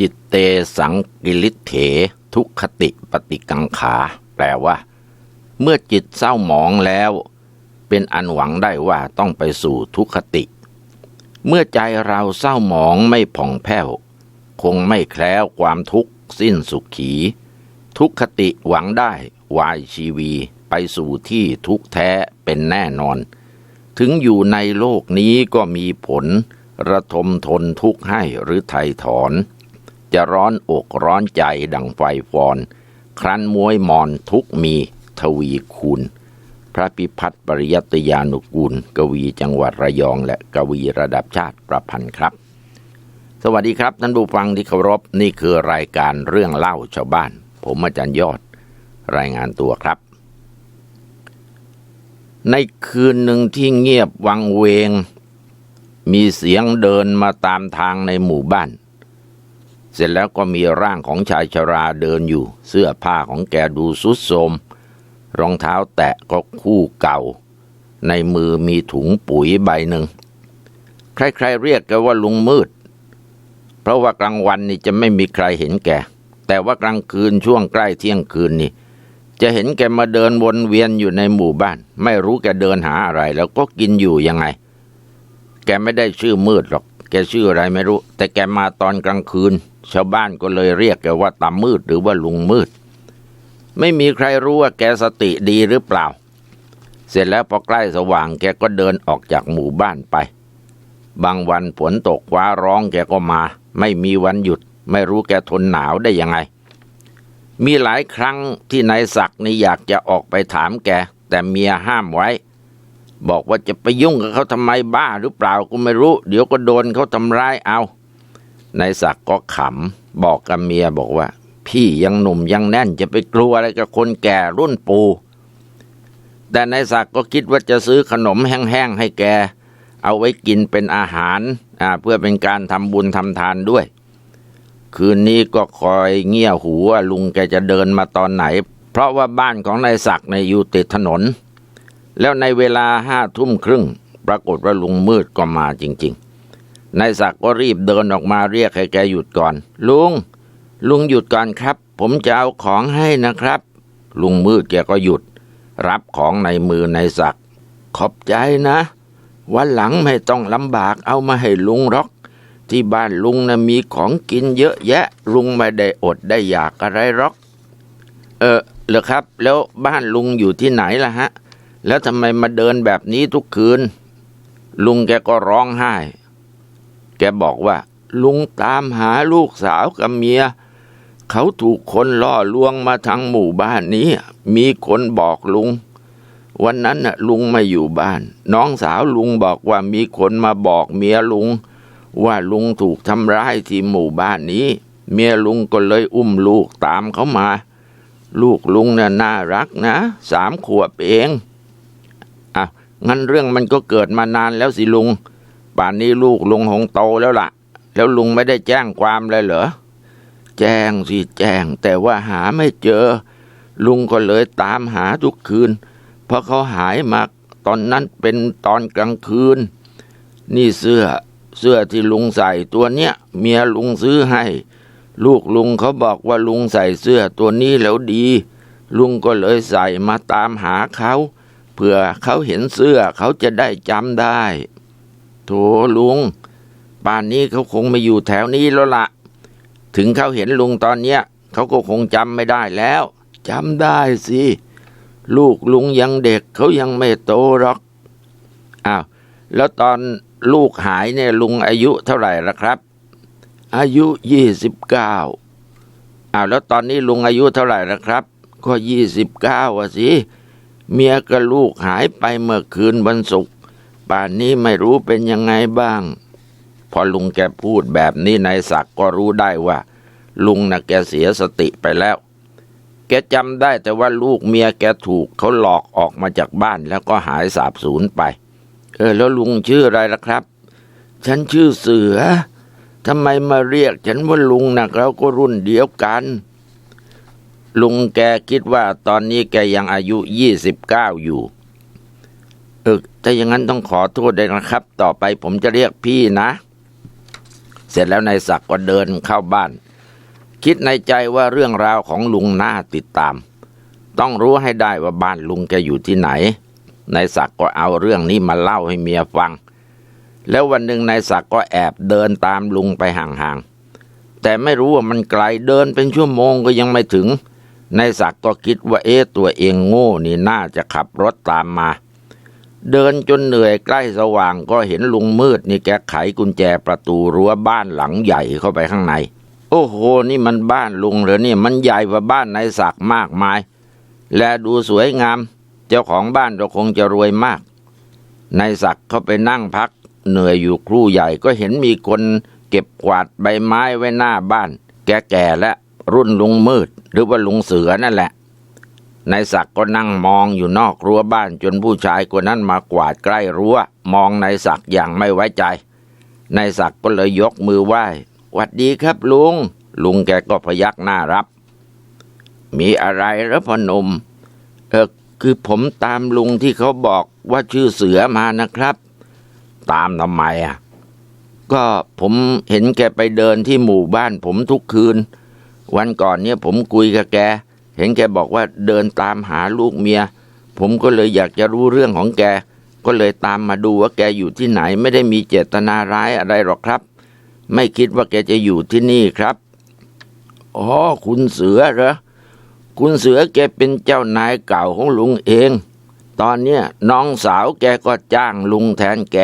จิตเตสังกิลิเถ ทุกขติปฏิกังขา แปลว่า เมื่อจิตเศร้าหมองแล้ว เป็นอันหวังได้ว่าต้องไปสู่ทุกขติ เมื่อใจเราเศร้าหมองไม่ผ่องแผ้ว คงไม่แคล้วความทุกข์สิ้นสุขขีทุกขติหวังได้ วายชีวีไปสู่ที่ทุกแท้เป็นแน่นอน ถึงอยู่ในโลกนี้ก็มีผล ระทมทนทุกข์ให้หรือไถ่ถอน จะร้อนอกร้อนใจดังไฟฟอน ครั้นมวยมอนทุกมีทวีคูณ พระพิพัฒน์ปริยัตยานุกูล กวีจังหวัดระยองและกวีระดับชาติประพันธ์ครับ สวัสดีครับท่านผู้ฟังที่เคารพนี่คือรายการเรื่องเล่าชาวบ้าน ผมอาจารย์ยอดรายงานตัวครับ ในคืนหนึ่งที่เงียบวังเวง มีเสียงเดินมาตามทางในหมู่บ้าน เสร็จแล้วก็มีร่างของชายชราเดินอยู่ เสื้อผ้าของแกดูสุดโทรมรองเท้าแตะก็คู่เก่า ในมือมีถุงปุ๋ยใบหนึ่ง ใครๆเรียกแกว่าลุงมืด เพราะว่ากลางวันนี่จะไม่มีใครเห็นแก แต่ว่ากลางคืนช่วงใกล้เที่ยงคืนนี่ จะเห็นแกมาเดินวนเวียนอยู่ในหมู่บ้าน ไม่รู้แกเดินหาอะไร แล้วก็กินอยู่ยังไง แกไม่ได้ชื่อมืดหรอก แกชื่ออะไรไม่รู้ แต่แกมาตอนกลางคืน ชาวบ้านก็เลยเรียกแกว่าตามืดหรือว่าลุงมืด ไม่มีใครรู้ว่าแกสติดีหรือเปล่า เสร็จแล้วพอใกล้สว่างแกก็เดินออกจากหมู่บ้านไป บางวันฝนตกฟ้าร้องแกก็มา ไม่มีวันหยุด ไม่รู้แกทนหนาวได้ยังไง มีหลายครั้งที่นายศักดิ์นี่อยากจะออกไปถามแก แต่เมียห้ามไว้ บอกว่าจะไปยุ่งกับเขาทำไมบ้าหรือเปล่าก็ไม่รู้ เดี๋ยวก็โดนเขาทำร้ายเอา นายศักดิ์ก็ขำบอกกับเมียบอกว่า พี่ยังหนุ่มยังแน่นจะไปกลัวอะไรกับคนแก่รุ่นปูแต่นายศักดิ์ก็คิดว่าจะซื้อขนมแห้งๆให้แก เอาไว้กินเป็นอาหารอ่าเพื่อเป็นการทำบุญทำทานด้วย คืนนี้ก็คอยเงี่ยหูว่าลุงแกจะเดินมาตอนไหน เพราะว่าบ้านของนายศักดิ์ในอยู่ติดถนน แล้วในเวลาห้าทุ่มครึ่ง ปรากฏว่าลุงมืดก็มาจริง ๆ นายศักดิ์ก็รีบเดินออกมาเรียกให้แกหยุดก่อน ลุง ลุงหยุดก่อนครับ ผมจะเอาของให้นะครับ ลุงมืดแกก็หยุด รับของในมือนายศักดิ์ขอบใจนะวันหลังไม่ต้องลำบากเอามาให้ลุงหรอก ที่บ้านลุงนะมีของกินเยอะแยะ ลุงไม่ได้อดได้อยากอะไรหรอก เออเหรอครับ แล้วบ้านลุงอยู่ที่ไหนล่ะฮะ แล้วทำไมมาเดินแบบนี้ทุกคืน ลุงแกก็ร้องไห้ แกบอกว่า ลุงตามหาลูกสาวกับเมีย เขาถูกคนล่อลวงมาทางหมู่บ้านนี้ มีคนบอกลุง วันนั้นน่ะลุงไม่อยู่บ้าน น้องสาวลุงบอกว่ามีคนมาบอกเมียลุง ว่าลุงถูกทำร้ายที่หมู่บ้านนี้ เมียลุงก็เลยอุ้มลูกตามเขามา ลูกลุงน่ะน่ารักนะ สามขวบเองอะงั้นเรื่องมันก็เกิดมานานแล้วสิลุง ป่านนี้ลูกลุงคงโตแล้วล่ะ แล้วลุงไม่ได้แจ้งความเลยเหรอ แจ้งสิแจ้ง แต่ว่าหาไม่เจอ ลุงก็เลยตามหาทุกคืน เพราะเขาหายมาตอนนั้นเป็นตอนกลางคืน นี่เสื้อเสื้อที่ลุงใส่ตัวเนี้ย เมียลุงซื้อให้ ลูกลุงเขาบอกว่าลุงใส่เสื้อตัวนี้แล้วดี ลุงก็เลยใส่มาตามหาเขาเพื่อเขาเห็นเสื้อเขาจะได้จำได้ โถลุง ป่านนี้เขาคงไม่อยู่แถวนี้แล้วละถึงเขาเห็นลุงตอนเนี้ยเขาก็คงจำไม่ได้แล้วจำได้สิ ลูกลุงยังเด็กเขายังไม่โตหรอกอ้าวแล้วตอนลูกหายเนี่ยลุงอายุเท่าไหร่ละครับ อายุยี่สิบเก้าอ้าวแล้วตอนนี้ลุงอายุเท่าไหร่ละครับ ก็ยี่สิบเก้าอะสิ เมียกับลูกหายไปเมื่อคืนวันศุกร์ ป่านนี้ไม่รู้เป็นยังไงบ้าง พอลุงแกพูดแบบนี้นายศักก์ก็รู้ได้ว่า ลุงน่ะแกเสียสติไปแล้ว แกจำได้แต่ว่าลูกเมียแกถูกเขาหลอกออกมาจากบ้านแล้วก็หายสาบสูญไป เออ แล้วลุงชื่ออะไรล่ะครับ ฉันชื่อเสือทำไมมาเรียก ฉันว่าลุงนะเราก็รุ่นเดียวกัน ลุงแกคิดว่าตอนนี้แกยังอายุยี่สิบเก้าอยู่ ออถ้าอย่างนั้นต้องขอโทษด้วยนะครับ ต่อไปผมจะเรียกพี่นะ เสร็จแล้วนายศักดิ์ก็เดินเข้าบ้าน คิดในใจว่าเรื่องราวของลุงน่าติดตาม ต้องรู้ให้ได้ว่าบ้านลุงแกอยู่ที่ไหนนายศักดิ์ก็เอาเรื่องนี้มาเล่าให้เมียฟัง แล้ววันหนึ่งนายศักดิ์ก็แอบเดินตามลุงไปห่างๆ แต่ไม่รู้ว่ามันไกลเดินเป็นชั่วโมงก็ยังไม่ถึงนายศักดิ์ก็คิดว่าเอ๊ะตัวเองโง่นี่น่าจะขับรถตามมา เดินจนเหนื่อยใกล้สว่างก็เห็นลุงมืดนี่แกไขกุญแจประตูรั้วบ้านหลังใหญ่เข้าไปข้างใน โอ้โห นี่มันบ้านลุงเหรอเนี่ยมันใหญ่กว่าบ้านนายศักด์มากมาย และดูสวยงาม เจ้าของบ้านเราคงจะรวยมากนายศักด์เข้าไปนั่งพัก เหนื่อยอยู่ครู่ใหญ่ก็เห็นมีคนเก็บกวาดใบไม้ไว้หน้าบ้าน แก่ๆและรุ่นลุงมืด หรือว่าลุงเสือนั่นแหละ นายศักดิ์ก็นั่งมองอยู่นอกรั้วบ้านจนผู้ชายคนนั้นมากวาดใกล้รั้ว มองนายศักดิ์อย่างไม่ไว้ใจนายศักดิ์ก็เลยยกมือไหว้หวัดดีครับลุง ลุงแกก็พยักหน้ารับ มีอะไรหรือพอหนมเออคือผมตามลุงที่เขาบอกว่าชื่อเสือมานะครับ ตามทำไมอะ ก็ผมเห็นแกไปเดินที่หมู่บ้านผมทุกคืน วันก่อนเนี่ยผมคุยกับแก เห็นแกบอกว่าเดินตามหาลูกเมีย ผมก็เลยอยากจะรู้เรื่องของแก ก็เลยตามมาดูว่าแกอยู่ที่ไหน ไม่ได้มีเจตนาร้ายอะไรหรอกครับ ไม่คิดว่าแกจะอยู่ที่นี่ครับอ๋อคุณเสือเหรอคุณเสือแกเป็นเจ้านายเก่าของลุงเอง ตอนเนี้ยน้องสาวแกก็จ้างลุงแทนแก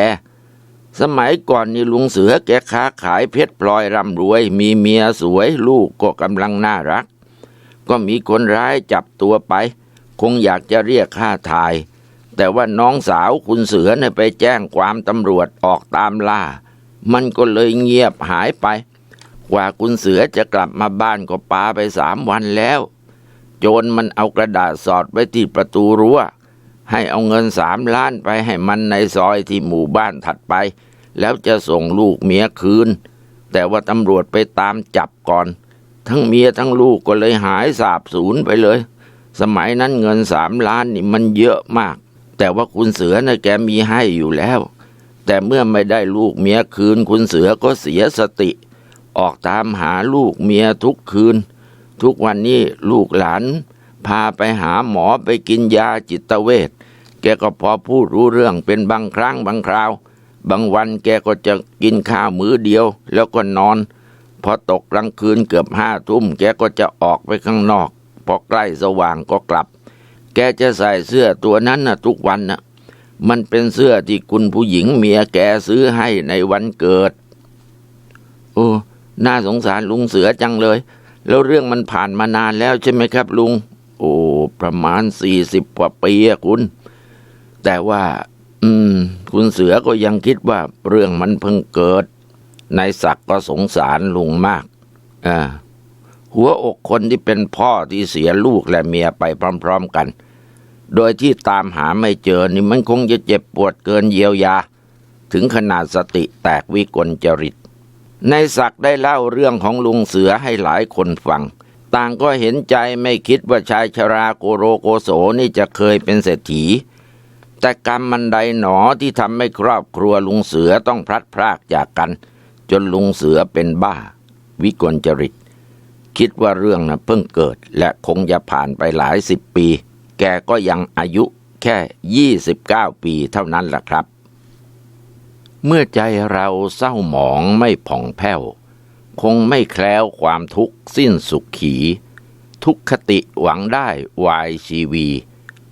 สมัยก่อนนี่ลุงเสือแกค้าขายเพชรพลอยร่ำรวย มีเมียสวยลูกก็กำลังน่ารัก ก็มีคนร้ายจับตัวไป คงอยากจะเรียกค่าทาย แต่ว่าน้องสาวคุณเสือเนี่ยไปแจ้งความตำรวจออกตามล่า มันก็เลยเงียบหายไป กว่าคุณเสือจะกลับมาบ้านก็ปาไปสามวันแล้ว โจรมันเอากระดาษสอดไว้ที่ประตูรั้วให้เอาเงินสามล้านไปให้มันในซอยที่หมู่บ้านถัดไป แล้วจะส่งลูกเมียคืน แต่ว่าตำรวจไปตามจับก่อน ทั้งเมียทั้งลูกก็เลยหายสาบสูญไปเลย สมัยนั้นเงินสามล้านนี่มันเยอะมาก แต่ว่าคุณเสือนะ่ะแกมีให้อยู่แล้ว แต่เมื่อไม่ได้ลูกเมียคืน คุณเสือก็เสียสติ ออกตามหาลูกเมียทุกคืน ทุกวันนี้ลูกหลาน พาไปหาหมอไปกินยาจิตเวชแกก็พอพูดรู้เรื่องเป็นบางครั้งบางคราว บางวันแกก็จะกินข้าวมื้อเดียวแล้วก็นอน พอตกกลางคืนเกือบห้าทุ่มแกก็จะออกไปข้างนอก พอใกล้สว่างก็กลับ แกจะใส่เสื้อตัวนั้นนะทุกวันนะมันเป็นเสื้อที่คุณผู้หญิงเมียแกซื้อให้ในวันเกิด โอ้น่าสงสารลุงเสือจังเลย แล้วเรื่องมันผ่านมานานแล้วใช่ไหมครับลุง โอ้ประมาณสี่สิบกว่าปีอะคุณ แต่ว่า อืม คุณเสือก็ยังคิดว่าเรื่องมันเพิ่งเกิด นายศักดิ์ก็สงสารลุงมากอ่าหัวอกคนที่เป็นพ่อที่เสียลูกและเมียไปพร้อม ๆกัน โดยที่ตามหาไม่เจอนี่มันคงจะเจ็บปวดเกินเยียวยา ถึงขนาดสติแตกวิกลจริต ในศักดิ์ได้เล่าเรื่องของลุงเสือให้หลายคนฟัง ต่างก็เห็นใจไม่คิดว่าชายชราโกโรโกโสนี่จะเคยเป็นเศรษฐี แต่กรรมมันใดหนอที่ทำให้ครอบครัวลุงเสือต้องพลัดพรากจากกัน จนลุงเสือเป็นบ้า วิกลจริต คิดว่าเรื่องนะเพิ่งเกิด และคงจะผ่านไปหลายสิบปี แกก็ยังอายุแค่ยี่สิบเก้าปีเท่านั้นแหละครับ เมื่อใจเราเศร้าหมองไม่ผ่องแผ้ว คงไม่แคล้วความทุกข์สิ้นสุขขี ทุกขติหวังได้วายชีวี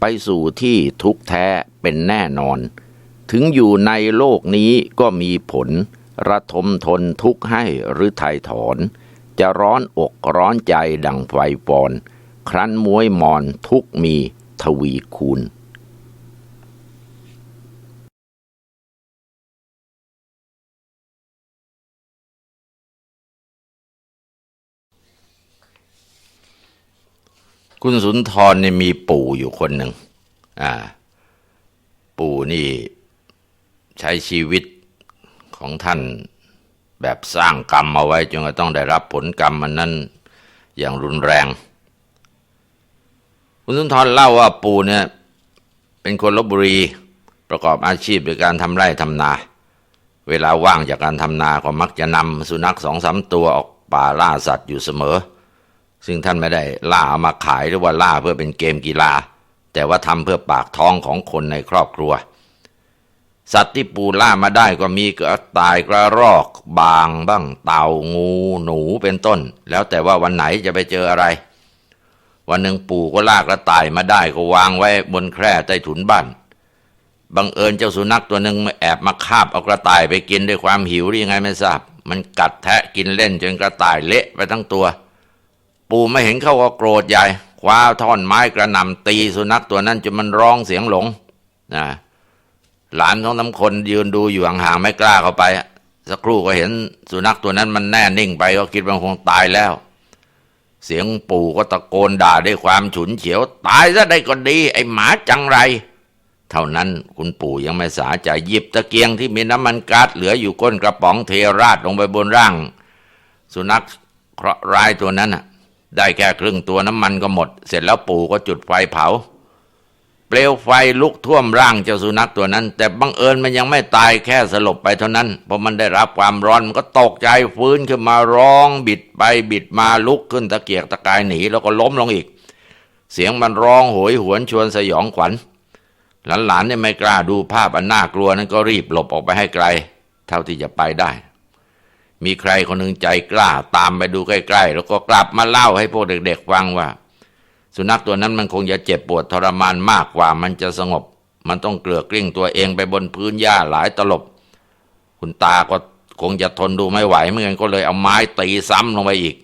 ไปสู่ที่ทุกแท้เป็นแน่นอน ถึงอยู่ในโลกนี้ก็มีผล ระทมทนทุกข์ให้หรือไถ่ถอน จะร้อนอกร้อนใจดังไฟปอน ครั้นมวยมอนทุกมีทวีคูณคุณสุนทรเนี่ยมีปู่อยู่คนหนึ่ง อ่า ปู่นี่ใช้ชีวิต ของท่าน แบบสร้างกรรมเอาไว้จนกระต้องได้รับผลกรรมมันนั้นอย่างรุนแรง คุณสุนทรเล่าว่าปู่เนี่ยเป็นคนลบบุรีประกอบอาชีพโดยการทำไร่ทำนา เวลาว่างจากการทำนาก็มักจะนำสุนัขสองสามตัวออกป่าล่าสัตว์อยู่เสมอ ซึ่งท่านไม่ได้ล่าเอามาขายหรือว่าล่าเพื่อเป็นเกมกีฬา แต่ว่าทำเพื่อปากท้องของคนในครอบครัว สัตว์ที่ปู่ล่ามาได้ก็มีกระต่ายกระรอก บางบ้างเต่างูหนูเป็นต้น แล้วแต่ว่าวันไหนจะไปเจออะไร วันหนึ่งปู่ก็ลากกระต่ายมาได้ก็วางไว้บนแคร่ใต้ถุนบ้านบังเอิญเจ้าสุนัขตัวหนึ่งมาแอบมาคาบเอากระต่ายไปกินด้วยความหิวหรือยังไงไม่ทราบ มันกัดแทะกินเล่นจนกระต่ายเละไปทั้งตัว ปู่ไม่เห็นเขาก็โกรธใหญ่คว้าท่อนไม้กระหน่ำตีสุนัขตัวนั้นจนมันร้องเสียงหลงนะ หลานของน้ำคนยืนดูอยู่ห่างๆไม่กล้าเข้าไป สักครู่ก็เห็นสุนัขตัวนั้นมันแน่นิ่งไปก็คิดว่าคงตายแล้ว เสียงปู่ก็ตะโกนด่าด้วยความฉุนเฉียว ตายซะได้ก็ดี ไอ้หมาจังไร เท่านั้นคุณปู่ยังไม่สาใจหยิบตะเกียงที่มีน้ำมันก๊าซเหลืออยู่ก้นกระป๋องเทราดลงไปบนร่าง สุนัขเคราะห์ร้ายตัวนั้นได้แค่ครึ่งตัวน้ำมันก็หมด เสร็จแล้วปู่ก็จุดไฟเผา เปลวไฟลุกท่วมร่างเจ้าสุนัขตัวนั้น แต่บังเอิญมันยังไม่ตายแค่สลบไปเท่านั้นพอมันได้รับความร้อนมันก็ตกใจฟื้นขึ้นมาร้องบิดไปบิดมาลุกขึ้นตะเกียกตะกายหนีแล้วก็ล้มลงอีก เสียงมันร้องโหยหวนชวนสยองขวัญ หลานๆเนี่ยไม่กล้าดูภาพอันน่ากลัวนั้นก็รีบหลบออกไปให้ไกล เท่าที่จะไปได้ มีใครคนหนึ่งใจกล้าตามไปดูใกล้ ๆ แล้วก็กลับมาเล่าให้พวกเด็ก ๆ ฟังว่า สุนัขตัวนั้นมันคงจะเจ็บปวดทรมานมากกว่ามันจะสงบ มันต้องเกลือกลิ้งตัวเองไปบนพื้นหญ้าหลายตลบ คุณตาก็คงจะทนดูไม่ไหวเมื่อกันก็เลยเอาไม้ตีซ้ำลงไปอีก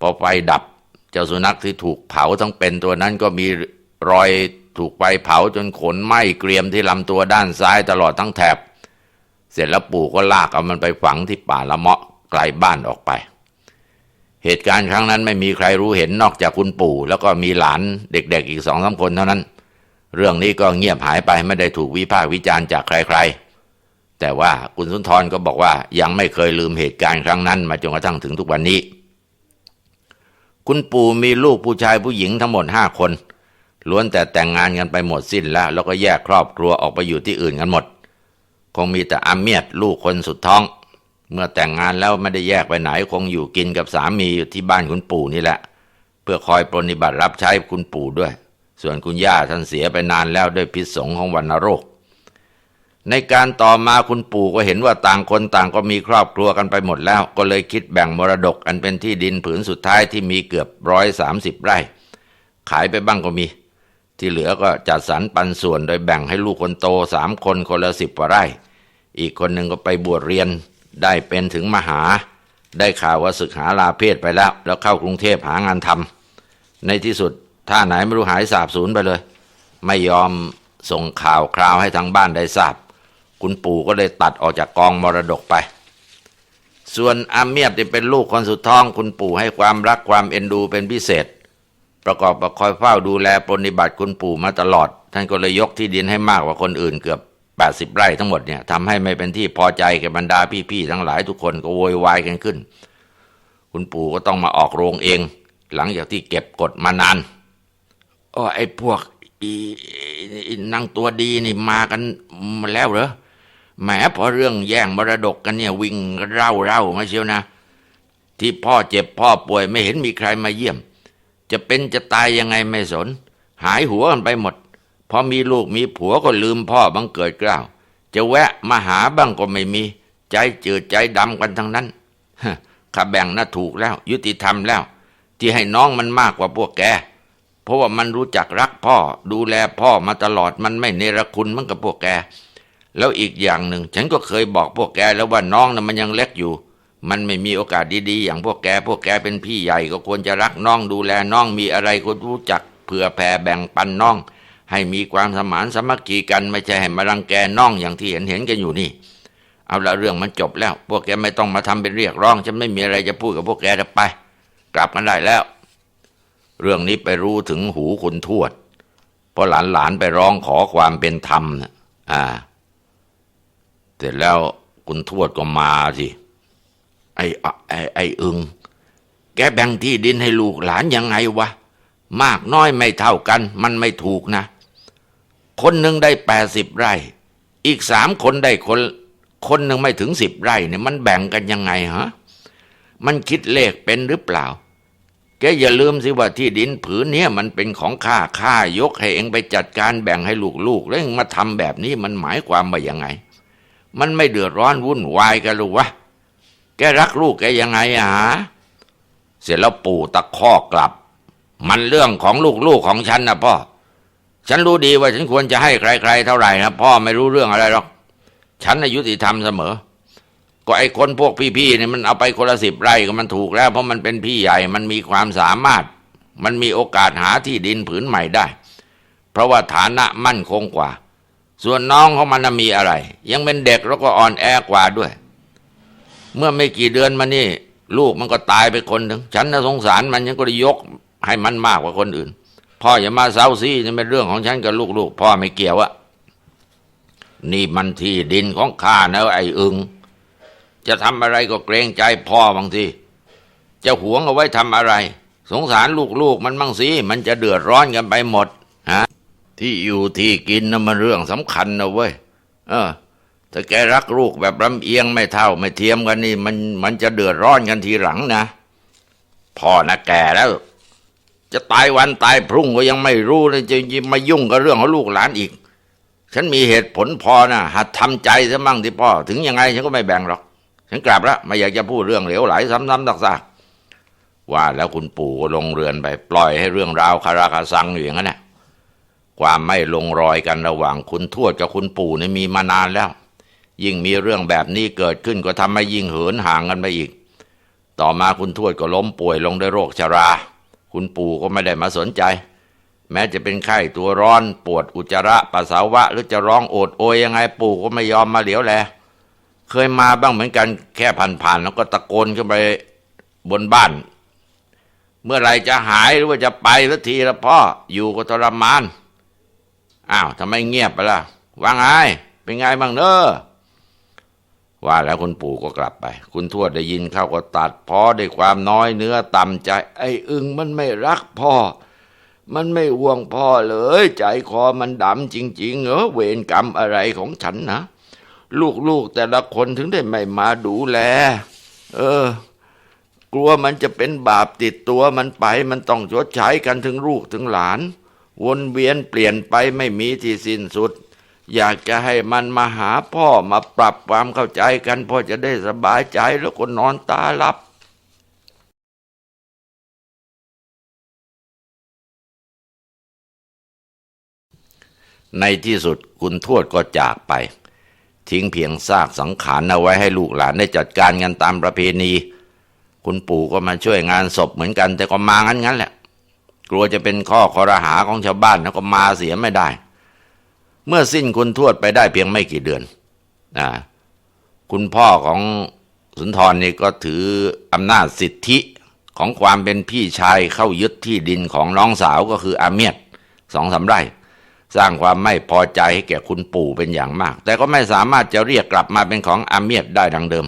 พอไฟดับเจ้าสุนัขที่ถูกเผาทั้งเป็นตัวนั้นก็มีรอยถูกไฟเผาจนขนไหม้เกรียมที่ลำตัวด้านซ้ายตลอดทั้งแถบ เสร็จแล้วปู่ก็ลากเอามันไปฝังที่ป่าละเมาะไกลบ้านออกไป เหตุการณ์ครั้งนั้นไม่มีใครรู้เห็นนอกจากคุณปู่ แล้วก็มีหลานเด็กๆอีกสองสามคนเท่านั้น เรื่องนี้ก็เงียบหายไปไม่ได้ถูกวิพากษ์วิจารณ์จากใคร ๆ แต่ว่าคุณสุนทรก็บอกว่ายังไม่เคยลืมเหตุการณ์ครั้งนั้นมาจนกระทั่งถึงทุกวันนี้ คุณปู่มีลูกผู้ชายผู้หญิงทั้งหมดห้าคน ล้วนแต่แต่งงานกันไปหมดสิ้นแล้ว แล้วก็แยกครอบครัวออกไปอยู่ที่อื่นกันหมด คงมีแต่อาเมียดลูกคนสุดท้อง เมื่อแต่งงานแล้วไม่ได้แยกไปไหนคงอยู่กินกับสามีอยู่ที่บ้านคุณปู่นี่แหละ เพื่อคอยปรนนิบัติรับใช้คุณปู่ด้วย ส่วนคุณย่าท่านเสียไปนานแล้วด้วยพิษสงของวัณโรค ในการต่อมาคุณปู่ก็เห็นว่าต่างคนต่างก็มีครอบครัวกันไปหมดแล้ว ก็เลยคิดแบ่งมรดกอันเป็นที่ดินผืนสุดท้ายที่มีเกือบร้อยสามสิบไร่ ขายไปบ้างก็มี ที่เหลือก็จัดสรรปันส่วนโดยแบ่งให้ลูกคนโตสามคนคนละสิบกว่าไร่ อีกคนหนึ่งก็ไปบวชเรียน ได้เป็นถึงมหา ได้ข่าวว่าศึกหาลาเพศไปแล้ว แล้วเข้ากรุงเทพหางานทำในที่สุดท่าไหนไม่รู้หายสาบสูญไปเลย ไม่ยอมส่งข่าวคราวให้ทางบ้านได้ทราบ คุณปู่ก็เลยตัดออกจากกองมรดกไป ส่วนอาเมียบที่เป็นลูกคนสุดท้อง คุณปู่ให้ความรักความเอ็นดูเป็นพิเศษ ประกอบกับคอยเฝ้าดูแลปฏิบัติคุณปู่มาตลอด ท่านก็เลยยกที่ดินให้มากกว่าคนอื่นเกือบ 80 ไร่ทั้งหมดเนี่ยทำให้ไม่เป็นที่พอใจแกบรรดาพี่ๆทั้งหลายทุกคนก็โวยวายกันขึ้น คุณปู่ก็ต้องมาออกโรงเอง หลังจากที่เก็บกดมานานอ้อไอ้พวกอีอีนางตัวดีนี่มากันมาแล้วเหรอแหมพอเรื่องแย่งมรดกกันเนี่ยวิ่งเร่าเร่ามาเชียวนะ ที่พ่อเจ็บพ่อป่วยไม่เห็นมีใครมาเยี่ยม จะเป็นจะตายยังไงไม่สน หายหัวกันไปหมด พอมีลูกมีผัวก็ลืมพ่อบังเกิดเกล้าว จะแวะมาหาบ้างก็ไม่มี ใจจืดใจดำกันทั้งนั้นฮข้าแบ่งน่ะถูกแล้ว ยุติธรรมแล้ว ที่ให้น้องมันมากกว่าพวกแก เพราะว่ามันรู้จักรักพ่อ ดูแลพ่อมาตลอดมันไม่เนรคุณมันกับพวกแก แล้วอีกอย่างหนึ่ง ฉันก็เคยบอกพวกแกแล้วว่าน้องน่ะมันยังเล็กอยู่ มันไม่มีโอกาสดีๆ อย่างพวกแก พวกแกเป็นพี่ใหญ่ก็ควรจะรักน้องดูแลน้องมีอะไรก็รู้จักเผื่อแผ่แบ่งปันน้อง ให้มีความสมานสมัคคีกันไม่ใช่ให้มารังแกน้องอย่างที่เห็นเห็นกันอยู่นี่ เอาละเรื่องมันจบแล้ว พวกแกไม่ต้องมาทำเป็นเรียกร้องฉันไม่มีอะไรจะพูดกับพวกแกแล้วไป กลับกันได้แล้ว เรื่องนี้ไปรู้ถึงหูคุณทวดพราะหลานๆไปร้องขอความเป็นธรรมนะอ่า เสร็จแล้วคุณทวดก็มาสิไอ้อะไอ้ไอ้อึงแกแบ่งที่ดินให้ลูกหลานยังไงวะ มากน้อยไม่เท่ากัน มันไม่ถูกนะ คนหนึ่งได้แปดสิบไร่ อีกสามคนได้คนคนหนึ่งไม่ถึงสิบไร่เนี่ยมันแบ่งกันยังไงฮะมันคิดเลขเป็นหรือเปล่า แกอย่าลืมสิว่าที่ดินผืนเนี้ยมันเป็นของข้าข้ายกให้เองไปจัดการแบ่งให้ลูกๆแล้วมาทำแบบนี้มันหมายความว่ายังไง มันไม่เดือดร้อนวุ่นวายกันหรือวะแกรักลูกแกยังไงอะฮะเสร็จแล้วปู่ตะคอกกลับ มันเรื่องของลูกๆของฉันนะพ่อ ฉันรู้ดีว่าฉันควรจะให้ใคร ๆ เท่าไหร่นะพ่อไม่รู้เรื่องอะไรหรอก ฉันอายุติธรรมเสมอ ก็ไอ้คนพวกพี่ๆเนี่ยมันเอาไปคนละสิบไร่ก็มันถูกแล้ว เพราะมันเป็นพี่ใหญ่มันมีความสามารถ มันมีโอกาสหาที่ดินผืนใหม่ได้ เพราะว่าฐานะมั่นคงกว่า ส่วนน้องของมันมีอะไร ยังเป็นเด็กแล้วก็อ่อนแอกว่าด้วย เมื่อไม่กี่เดือนมานี่ ลูกมันก็ตายไปคนหนึ่งฉันน่ะสงสารมันยังก็เลยยกให้มันมากกว่าคนอื่น พ่ออย่ามาเซาซีนี่เป็นเรื่องของฉันกับลูกๆ พ่อไม่เกี่ยวอะนี่มันที่ดินของข้านะไอ้อึง จะทำอะไรก็เกรงใจพ่อบางทีจะหวงเอาไว้ทำอะไร สงสารลูกๆ มันบ้างสิมันจะเดือดร้อนกันไปหมดฮะที่อยู่ที่กินนะมันเรื่องสำคัญนะเว้ยเออถ้าแกรักลูกแบบลำเอียงไม่เท่า ไม่เทียมกันนี่ มันมันจะเดือดร้อนกันทีหลังนะพ่อนะแก่แล้ว จะตายวันตายพรุ่งก็ยังไม่รู้เลยจะมายุ่งกับเรื่องของลูกหลานอีก ฉันมีเหตุผลพอนะหัดทำใจซะมั่งที่พ่อ ถึงยังไงฉันก็ไม่แบ่งหรอก ฉันกลับแล้วไม่อยากจะพูดเรื่องเหลวไหลซ้ำๆซักๆว่าแล้วคุณปู่ก็ลงเรือนไป ปล่อยให้เรื่องราวคาราคาซังอยู่อย่างนั้นแหละความไม่ลงรอยกันระหว่างคุณทวดกับคุณปู่นี่มีมานานแล้ว ยิ่งมีเรื่องแบบนี้เกิดขึ้นก็ทำให้ยิ่งเหินห่างกันไปอีก ต่อมาคุณทวดก็ล้มป่วยลงด้วยโรคชรา คุณปู่ก็ไม่ได้มาสนใจ แม้จะเป็นไข้ตัวร้อนปวดอุจจาระปัสสาวะ หรือจะร้องโอดโอยยังไงปู่ก็ไม่ยอมมาเหลียวแล เคยมาบ้างเหมือนกันแค่ผ่านๆแล้วก็ตะโกนขึ้นไปบนบ้าน เมื่อไรจะหายหรือว่าจะไปสักทีละพ่ออยู่ก็ทรมานอ้าวทำไมเงียบไปล่ะว่าไงเป็นไงบ้างเนอะ ว่าแล้วคุณปู่ก็กลับไป คุณทวดได้ยินเข้าก็ตัดพ้อด้วยความน้อยเนื้อต่ำใจ ไอ้อึงมันไม่รักพ่อ มันไม่ห่วงพ่อเลย ใจคอมันดำจริง ๆเหรอเวรกรรมอะไรของฉันนะลูกๆแต่ละคนถึงได้ไม่มาดูแล เออ กลัวมันจะเป็นบาปติดตัวมันไป มันต้องชดใช้กันถึงลูกถึงหลาน วนเวียนเปลี่ยนไปไม่มีที่สิ้นสุด อยากจะให้มันมาหาพ่อมาปรับความเข้าใจกันพ่อจะได้สบายใจแล้วก็นอนตาหลับในที่สุดคุณทวดก็จากไป ทิ้งเพียงซากสังขารเอาไว้ให้ลูกหลานได้จัดการกันตามประเพณี คุณปู่ก็มาช่วยงานศพเหมือนกัน แต่ก็มางั้นงั้นแหละ กลัวจะเป็นข้อคอรหาของชาวบ้านแล้วก็มาเสียไม่ได้ เมื่อสิ้นคุณทวดไปได้เพียงไม่กี่เดือนอ่าคุณพ่อของสุนทรนี่ก็ถืออำนาจสิทธิของความเป็นพี่ชายเข้ายึดที่ดินของน้องสาวก็คืออาเมียดสองสามไร่ สร้างความไม่พอใจให้แก่คุณปู่เป็นอย่างมาก แต่ก็ไม่สามารถจะเรียกกลับมาเป็นของอาเมียดได้ดังเดิม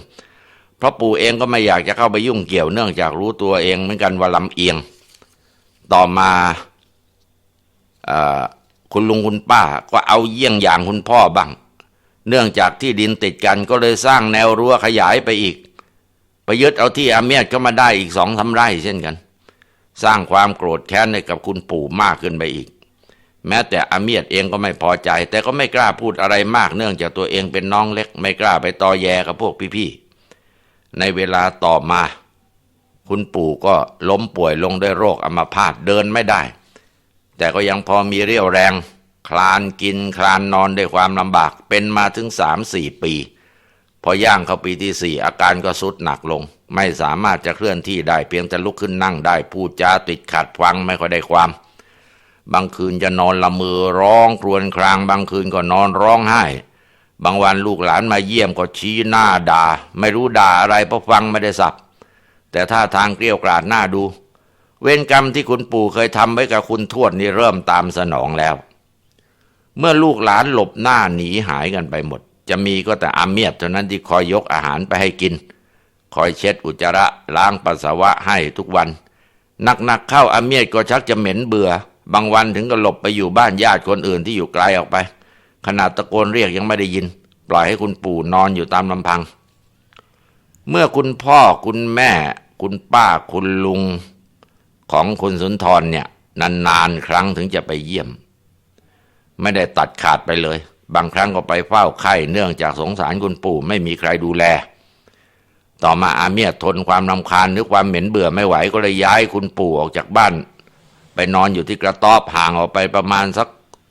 เพราะปู่เองก็ไม่อยากจะเข้าไปยุ่งเกี่ยวเนื่องจากรู้ตัวเองเหมือนกันว่าลำเอียง ต่อมาอ่อ คุณลุงคุณป้าก็เอาเยี่ยงอย่างคุณพ่อบ้าง เนื่องจากที่ดินติดกันก็เลยสร้างแนวรั้วขยายไปอีก ไปยึดเอาที่อาเมียดก็มาได้อีกสองสาไร่เช่นกัน สร้างความโกรธแค้นให้กับคุณปู่มากขึ้นไปอีก แม้แต่อาเมียดเองก็ไม่พอใจ แต่ก็ไม่กล้าพูดอะไรมาก เนื่องจากตัวเองเป็นน้องเล็ก ไม่กล้าไปตอแยกับพวกพี่ๆ ในเวลาต่อมา คุณปู่ก็ล้มป่วยลงด้วยโรคอัมพาตเดินไม่ได้ แต่ก็ยังพอมีเรี่ยวแรง คลานกินคลานนอนด้วยความลำบาก เป็นมาถึงสามสี่ปี พอย่างเข้าปีที่สี่อาการก็สุดหนักลง ไม่สามารถจะเคลื่อนที่ได้เพียงแต่ลุกขึ้นนั่งได้พูดจาติดขัดฟังไม่ค่อยได้ความ บางคืนจะนอนละมือร้องครวญคราง บางคืนก็นอนร้องไห้บางวันลูกหลานมาเยี่ยมก็ชี้หน้าด่า ไม่รู้ด่าอะไรเพราะฟังไม่ได้สับ แต่ท่าทางเกลี้ยวกราดหน้าดู เวรกรรมที่คุณปู่เคยทำไว้กับคุณทวดนี่เริ่มตามสนองแล้ว เมื่อลูกหลานหลบหน้าหนีหายกันไปหมด จะมีก็แต่อาเมียดเท่านั้นที่คอยยกอาหารไปให้กิน คอยเช็ดอุจจาระล้างปัสสาวะให้ทุกวันหนักๆเข้าอาเมียดก็ชักจะเหม็นเบื่อ บางวันถึงก็หลบไปอยู่บ้านญาติคนอื่นที่อยู่ไกลออกไป ขนาดตะโกนเรียกยังไม่ได้ยิน ปล่อยให้คุณปู่นอนอยู่ตามลำพัง เมื่อคุณพ่อคุณแม่ คุณป้าคุณลุง ของคุณสุนทรเนี่ยนานๆครั้งถึงจะไปเยี่ยม ไม่ได้ตัดขาดไปเลย บางครั้งก็ไปเฝ้าไข้เนื่องจากสงสารคุณปู่ไม่มีใครดูแล ต่อมาอาเมียทนความรำคาญหรือความเหม็นเบื่อไม่ไหวก็เลยย้ายคุณปู่ออกจากบ้าน ไปนอนอยู่ที่กระต๊อบห่างออกไปประมาณสัก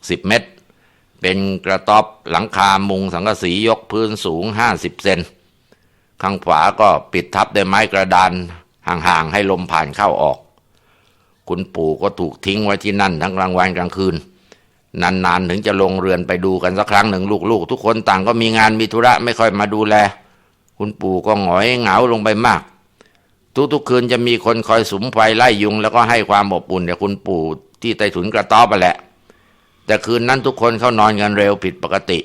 สิบเมตร เป็นกระต๊อบหลังคามุงสังกะสียกพื้นสูงห้าสิบเซนข้างขวาก็ปิดทับด้วยไม้กระดานห่างๆให้ลมผ่านเข้าออก คุณปู่ก็ถูกทิ้งไว้ที่นั่นทั้งกลางวันกลางคืน นานๆถึงจะลงเรือนไปดูกันสักครั้งหนึ่งลูกๆ ทุกคนต่างก็มีงานมีธุระไม่ค่อยมาดูแล คุณปู่ก็หงอยเหงาลงไปมาก ทุกๆคืนจะมีคนคอยสุมไฟไล่ยุง แล้วก็ให้ความอบอุ่นแก่คุณปู่ที่ใต้ถุนกระต๊อบไปแหละ แต่คืนนั้นทุกคนเข้านอนกันเร็วผิดปกติ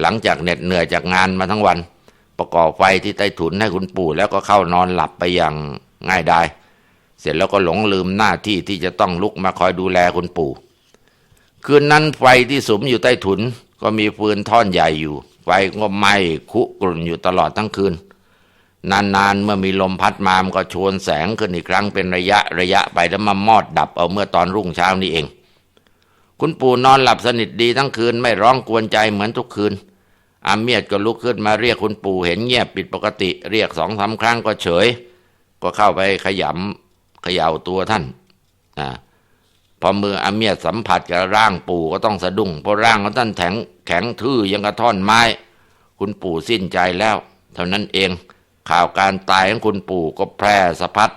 หลังจากเหน็ดเหนื่อยจากงานมาทั้งวัน ประกอบไฟที่ใต้ถุนให้คุณปู่แล้วก็เข้านอนหลับไปอย่างง่ายดาย เสร็จแล้วก็หลงลืมหน้าที่ที่จะต้องลุกมาคอยดูแลคุณปู่ คืนนั้นไฟที่สุมอยู่ใต้ถุน ก็มีฟืนท่อนใหญ่อยู่ ไฟก็ไหม้คุกรุ่นอยู่ตลอดทั้งคืน นานๆเมื่อมีลมพัดมามันก็ชวนแสงขึ้นอีกครั้งเป็นระยะระยะไปแล้วมามอดดับเอาเมื่อตอนรุ่งเช้านี้เอง คุณปู่นอนหลับสนิทดีทั้งคืนไม่ร้องกวนใจเหมือนทุกคืนอาเมียดก็ลุกขึ้นมาเรียกคุณปู่เห็นเงียบผิดปกติ เรียกสองสาครั้งก็เฉย ก็เข้าไปขยำ ขย่าตัวท่านอ่าพอมืออาเมียสัมผัสกับร่างปู่ก็ต้องสะดุ้งเพราะร่างของท่านแข็งแข็งทื่อยังกระท่อนไม้ คุณปู่สิ้นใจแล้ว เท่านั้นเองข่าวการตายของคุณปู่ก็แพร่สะพัด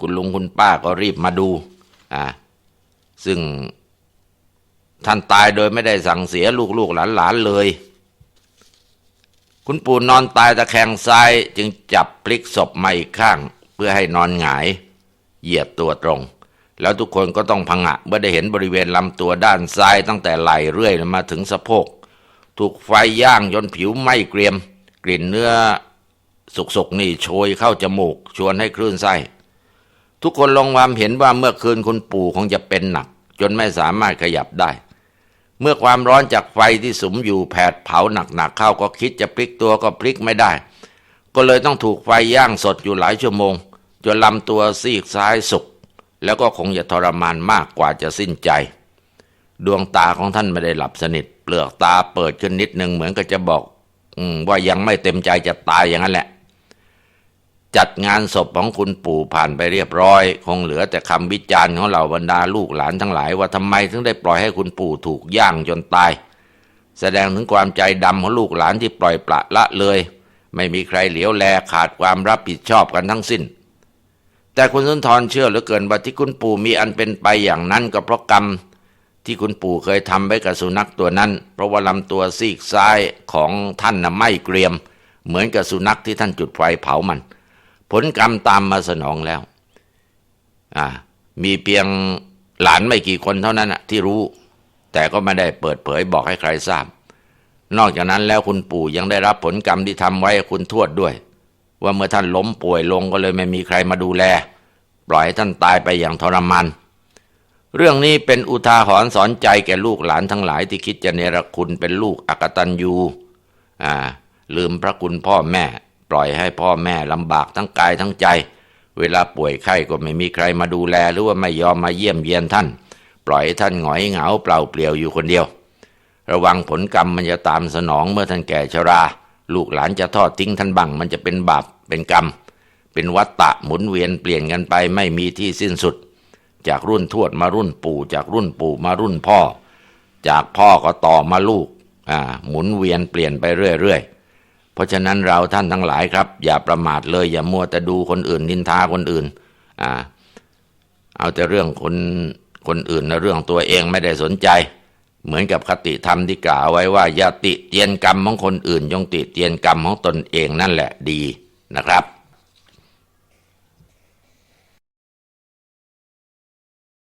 คุณลุงคุณป้าก็รีบมาดูอ่าซึ่งท่านตายโดยไม่ได้สั่งเสียลูกๆหลานๆเลย คุณปู่นอนตายตะแคงซ้ายจึงจับพลิกศพมาอีกข้าง พื่อให้นอนหงาย เหยียดตัวตรง แล้วทุกคนก็ต้องพังะเมื่อได้เห็นบริเวณลำตัวด้านซ้ายตั้งแต่ไหล่เรื่อยมาถึงสะโพก ถูกไฟย่างจนผิวไหม้เกรียม กลิ่นเนื้อสุกๆนี่โชยเข้าจมูก ชวนให้คลื่นไส้ ทุกคนลงความเห็นว่าเมื่อคืนคุณปู่คงจะเป็นหนัก จนไม่สามารถขยับได้ เมื่อความร้อนจากไฟที่สุมอยู่แผดเผาหนักๆเข้าก็คิดจะพลิกตัวก็พลิกไม่ได้ ก็เลยต้องถูกไฟย่างสดอยู่หลายชั่วโมง จนลำตัวซีกซ้ายสุกแล้วก็คงจะทรมานมากกว่าจะสิ้นใจ ดวงตาของท่านไม่ได้หลับสนิท เปลือกตาเปิดขึ้นนิดหนึ่งเหมือนกับจะบอกอว่ายังไม่เต็มใจจะตายอย่างนั้นแหละ จัดงานศพของคุณปู่ผ่านไปเรียบร้อย คงเหลือแต่คำวิจารณ์ของเหล่าบรรดาลูกหลานทั้งหลายว่าทำไมถึงได้ปล่อยให้คุณปู่ถูกย่างจนตาย แสดงถึงความใจดำของลูกหลานที่ปล่อยปละละเลย ไม่มีใครเหลียวแลขาดความรับผิดชอบกันทั้งสิ้น แต่คุณสุนทรเชื่อเหลือเกินว่าที่คุณปู่มีอันเป็นไปอย่างนั้นก็เพราะกรรมที่คุณปู่เคยทำไว้กับสุนัขตัวนั้น เพราะว่าลำตัวซีกซ้ายของท่านน่ะไม่เกรียม เหมือนกับสุนัขที่ท่านจุดไฟเผามัน ผลกรรมตามมาสนองแล้วอ่ามีเพียงหลานไม่กี่คนเท่านั้นนะที่รู้ แต่ก็ไม่ได้เปิดเผยบอกให้ใครทราบ นอกจากนั้นแล้วคุณปู่ยังได้รับผลกรรมที่ทำไว้คุณทวดด้วย ว่าเมื่อท่านล้มป่วยลงก็เลยไม่มีใครมาดูแล ปล่อยให้ท่านตายไปอย่างทรมานเรื่องนี้เป็นอุทาหรณ์สอนใจแก่ลูกหลานทั้งหลายที่คิดจะเนรคุณเป็นลูกอกตันยูอ่าลืมพระคุณพ่อแม่ ปล่อยให้พ่อแม่ลำบากทั้งกายทั้งใจ เวลาป่วยไข้ก็ไม่มีใครมาดูแลหรือว่าไม่ยอมมาเยี่ยมเยียนท่าน ปล่อยให้ท่านหงอยเหงาเปล่าเปลี่ยวอยู่คนเดียว ระวังผลกรรมมันจะตามสนองเมื่อท่านแก่ชรา ลูกหลานจะทอดทิ้งท่านบังมันจะเป็นบาปเป็นกรรม เป็นวัฏฏะหมุนเวียนเปลี่ยนกันไปไม่มีที่สิ้นสุด จากรุ่นทวดมารุ่นปู่ จากรุ่นปู่มารุ่นพ่อ จากพ่อก็ต่อมาลูกอ่าหมุนเวียนเปลี่ยนไปเรื่อยๆเพราะฉะนั้นเราท่านทั้งหลายครับ อย่าประมาทเลยอย่ามัวแต่ดูคนอื่นนินทาคนอื่นอ่าเอาแต่เรื่องคนคนอื่นนะเรื่องตัวเองไม่ได้สนใจ เหมือนกับคติธรรมที่กล่าวไว้ว่าอย่าติเตียนกรรมของคนอื่นจงติเตียนกรรมของตนเองนั่นแหละดีนะครับ